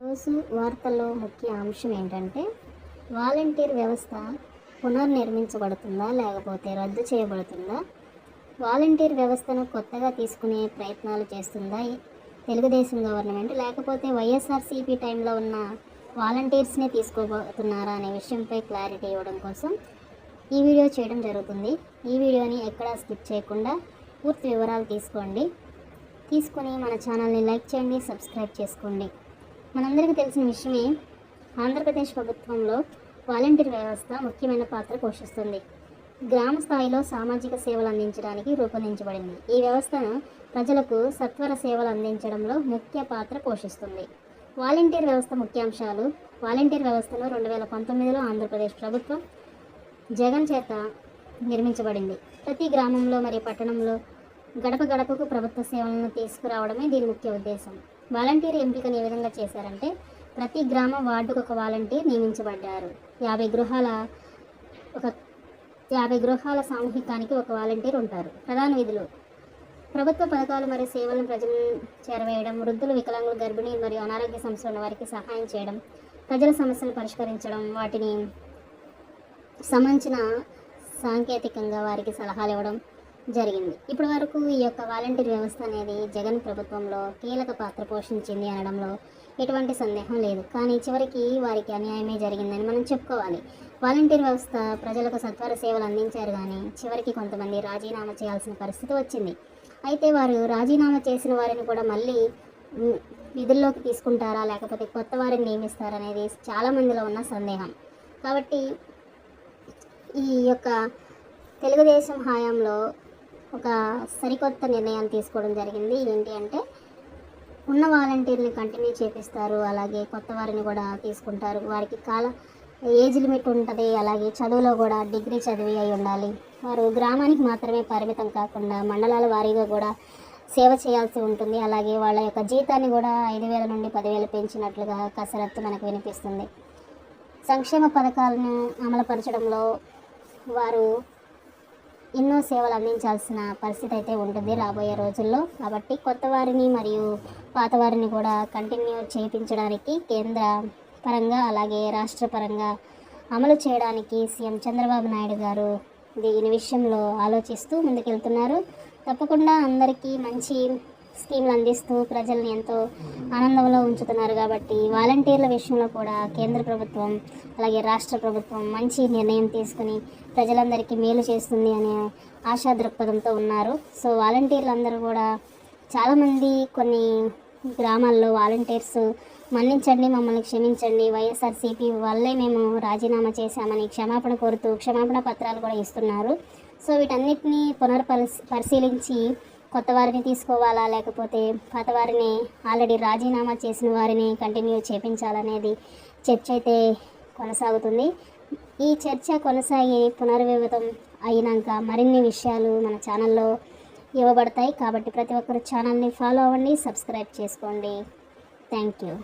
రోజు వార్తల్లో ముఖ్య అంశం ఏంటంటే వాలంటీర్ వ్యవస్థ పునర్నిర్మించబడుతుందా లేకపోతే రద్దు చేయబడుతుందా? వాలంటీర్ వ్యవస్థను కొత్తగా తీసుకునే ప్రయత్నాలు చేస్తుందా తెలుగుదేశం గవర్నమెంట్? లేకపోతే వైఎస్ఆర్సీపీ టైంలో ఉన్న వాలంటీర్స్నే తీసుకోబోతున్నారా అనే విషయంపై క్లారిటీ ఇవ్వడం కోసం ఈ వీడియో చేయడం జరుగుతుంది. ఈ వీడియోని ఎక్కడా స్కిప్ చేయకుండా పూర్తి వివరాలు తీసుకోండి. తీసుకొని మన ఛానల్ని లైక్ చేయండి సబ్స్క్రైబ్ చేసుకోండి. మనందరికీ తెలిసిన విషయమే ఆంధ్రప్రదేశ్ ప్రభుత్వంలో వాలంటీర్ వ్యవస్థ ముఖ్యమైన పాత్ర పోషిస్తుంది. గ్రామ స్థాయిలో సామాజిక సేవలు అందించడానికి రూపొందించబడింది. ఈ వ్యవస్థను ప్రజలకు సత్వర సేవలు అందించడంలో ముఖ్య పాత్ర పోషిస్తుంది. వాలంటీర్ వ్యవస్థ ముఖ్యాంశాలు వాలంటీర్ వ్యవస్థను రెండు వేల పంతొమ్మిదిలో ఆంధ్రప్రదేశ్ ప్రభుత్వం జగన్ చేత నిర్మించబడింది. ప్రతి గ్రామంలో మరియు పట్టణంలో గడప గడపకు ప్రభుత్వ సేవలను తీసుకురావడమే దీని ముఖ్య ఉద్దేశం. వాలంటీర్ ఎంపికను ఏ విధంగా చేశారంటే ప్రతి గ్రామం వార్డుకు ఒక వాలంటీర్ నియమించబడ్డారు. యాభై గృహాల ఒక యాభై గృహాల సామూహికానికి ఒక వాలంటీర్ ఉంటారు. ప్రధాన విధులు. ప్రభుత్వ పథకాలు మరియు సేవలను ప్రజలను చేరవేయడం వృద్ధులు వికలాంగులు గర్భిణీలు మరియు అనారోగ్య సమస్యలు ఉన్న వారికి సహాయం చేయడం ప్రజల సమస్యలు పరిష్కరించడం వాటిని సంబంధించిన సాంకేతికంగా వారికి సలహాలు ఇవ్వడం జరిగింది. ఇప్పటి వరకు ఈ యొక్క వాలంటీర్ వ్యవస్థ అనేది జగన్ ప్రభుత్వంలో కీలక పాత్ర పోషించింది అనడంలో ఎటువంటి సందేహం లేదు. కానీ చివరికి వారికి అన్యాయమే జరిగిందని మనం చెప్పుకోవాలి. వాలంటీర్ వ్యవస్థ ప్రజలకు సత్వర సేవలు అందించారు కానీ చివరికి కొంతమంది రాజీనామా చేయాల్సిన పరిస్థితి వచ్చింది. అయితే వారు రాజీనామా చేసిన వారిని కూడా మళ్ళీ విధుల్లోకి తీసుకుంటారా లేకపోతే కొత్త వారిని నియమిస్తారనేది అనేది చాలా మందిలో ఉన్న సందేహం. కాబట్టి ఈ యొక్క తెలుగుదేశం హయాంలో ఒక సరికొత్త నిర్ణయాన్ని తీసుకోవడం జరిగింది. ఏంటి అంటే ఉన్న వాలంటీర్ని కంటిన్యూ చేపిస్తారు. అలాగే కొత్త వారిని కూడా తీసుకుంటారు. వారికి కాల ఏజ్ లిమిట్ ఉంటుంది. అలాగే చదువులో కూడా డిగ్రీ చదివి అయి ఉండాలి. వారు గ్రామానికి మాత్రమే పరిమితం కాకుండా మండలాల వారీగా కూడా సేవ చేయాల్సి ఉంటుంది. అలాగే వాళ్ళ యొక్క జీతాన్ని కూడా ఐదు వేల నుండి పదివేలు పెంచినట్లుగా కసరత్తు మనకు వినిపిస్తుంది. సంక్షేమ పథకాలను అమలుపరచడంలో వారు ఎన్నో సేవలు అందించాల్సిన పరిస్థితి అయితే ఉంటుంది రాబోయే రోజుల్లో. కాబట్టి కొత్త వారిని మరియు పాత వారిని కూడా కంటిన్యూ చేయించడానికి కేంద్ర పరంగా అలాగే రాష్ట్ర పరంగా అమలు చేయడానికి సీఎం చంద్రబాబు నాయుడు గారు దీని విషయంలో ఆలోచిస్తూ ముందుకెళ్తున్నారు. తప్పకుండా అందరికీ మంచి స్కీమ్లు అందిస్తూ ప్రజల్ని ఎంతో ఆనందంలో ఉంచుతున్నారు కాబట్టి వాలంటీర్ల విషయంలో కూడా కేంద్ర ప్రభుత్వం అలాగే రాష్ట్ర ప్రభుత్వం మంచి నిర్ణయం తీసుకుని ప్రజలందరికీ మేలు చేస్తుంది అనే ఆశా దృక్పథంతో ఉన్నారు. సో వాలంటీర్లు అందరూ కూడా చాలామంది కొన్ని గ్రామాల్లో వాలంటీర్స్ మన్నించండి మమ్మల్ని క్షమించండి వైఎస్ఆర్సీపీ వల్లే మేము రాజీనామా చేశామని క్షమాపణ కోరుతూ క్షమాపణ పత్రాలు కూడా ఇస్తున్నారు. సో వీటన్నిటిని పునర్పరిశీ పరిశీలించి కొత్త వారిని తీసుకోవాలా? లేకపోతే పాత వారిని ఆల్రెడీ రాజీనామా చేసిన వారిని కంటిన్యూ చేపించాలనేది చర్చ అయితే కొనసాగుతుంది. ఈ చర్చ కొనసాగి పునర్వివతం అయినాక మరిన్ని విషయాలు మన ఛానల్లో ఇవ్వబడతాయి. కాబట్టి ప్రతి ఒక్కరు ఛానల్ని ఫాలో అవ్వండి సబ్స్క్రైబ్ చేసుకోండి. Thank you.